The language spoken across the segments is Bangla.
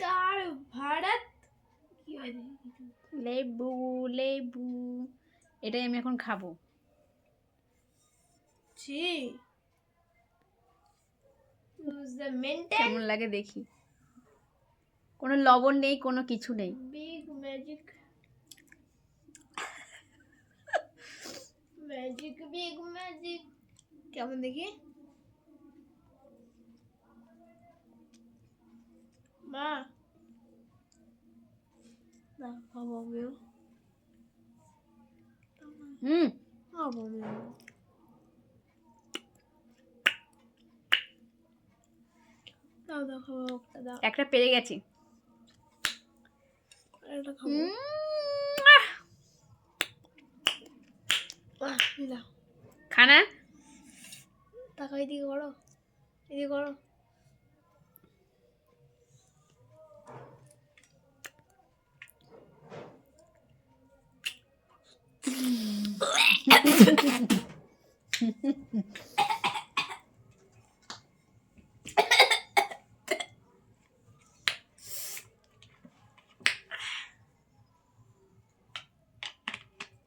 নমস্কার ভারত? লেবু লেবু। এটাই আমি এখন খাব। কেমন লাগে দেখি। কোনো লবণ নেই কোনো কিছু নেই। Big magic magic big magic কেমন দেখি? মা খাব আমিও হুম খাব আমিও একটা পেরে গেছি। খানা? টাকা এদিকে করো এদিকে করো।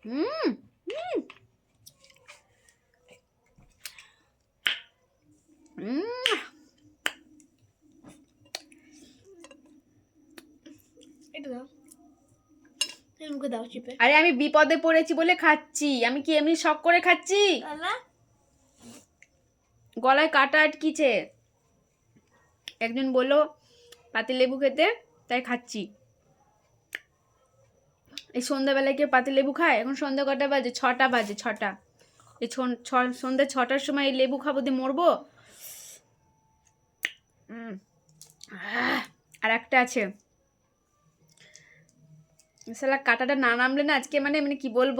হুম হুম হুম এটা দাও এই মুখে দাও চিপে। আরে আমি বিপদে পড়েছি বলে খাচ্ছি। আমি কি এমনি শখ করে খাচ্ছি? গলায় কাটা আটকিছে। একজন বলল পাতি লেবু খেতে তাই খাচ্ছি। এই সন্ধ্যাবেলায় কেউ পাতি লেবু খায়? এখন সন্ধ্যা কটা বাজে? ছটা বাজে ছটা। এই সন্ধ্যা ছটার সময় এই লেবু খাব দিয়ে মরবো? আর একটা আছে। সালা কাটাটা না নামলে না আজকে মানে মানে কি বলব?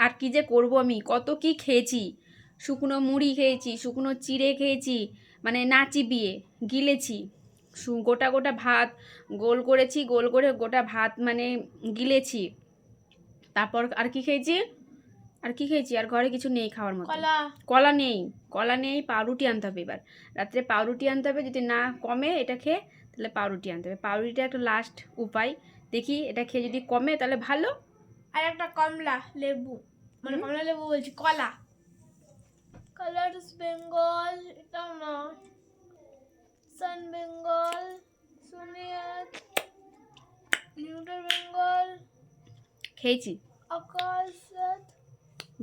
আর কি যে করব আমি? কত কি খেয়েছি? শুকনো মুড়ি খেয়েছি শুকনো চিড়ে খেয়েছি মানে না চিবিয়ে গিলেছি। গোটা গোটা ভাত গোল করেছি গোল করে গোটা ভাত মানে গিলেছি। তারপর আর কি খেয়েছি? আর কি খেয়েছি? আর ঘরে কিছু নেই খাওয়ার মতো। কলা। কলা নেই। কলা নেই পাউরুটি আনতে হবে এবার। রাত্রে পাউরুটি আনতে হবে যদি না কমে এটা খেয়ে তাহলে পাউরুটি আনতে হবে। পাউরুটিটা একটা লাস্ট উপায়। দেখি এটা খেয়ে যদি কমে তাহলে ভালো। আর একটা কমলা লেবু মানে কমলা লেবু বলছি কলা। কালারস বেঙ্গল এটাও না। সান বেঙ্গল সুনিয়াত নিউটার বেঙ্গল খেয়েছি। আকাশ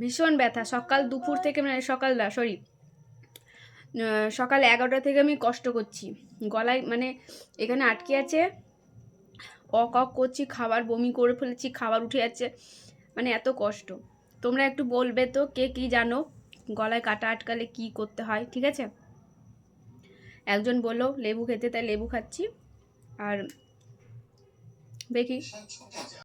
ভীষণ ব্যথা সকাল দুপুর থেকে মানে সকাল না সরি সকাল এগারোটা থেকে আমি কষ্ট করছি। গলায় মানে এখানে আটকে আছে অক অক করছি, খাবার বমি করে ফেলেছি, খাবার উঠে যাচ্ছে। মানে এত কষ্ট। তোমরা একটু বলবে তো, কে কি জানো গলায় কাটা আটকালে কি করতে হয়, ঠিক আছে? একজন বলল, লেবু খেতে, তাই লেবু খাচ্ছি। আর দেখি।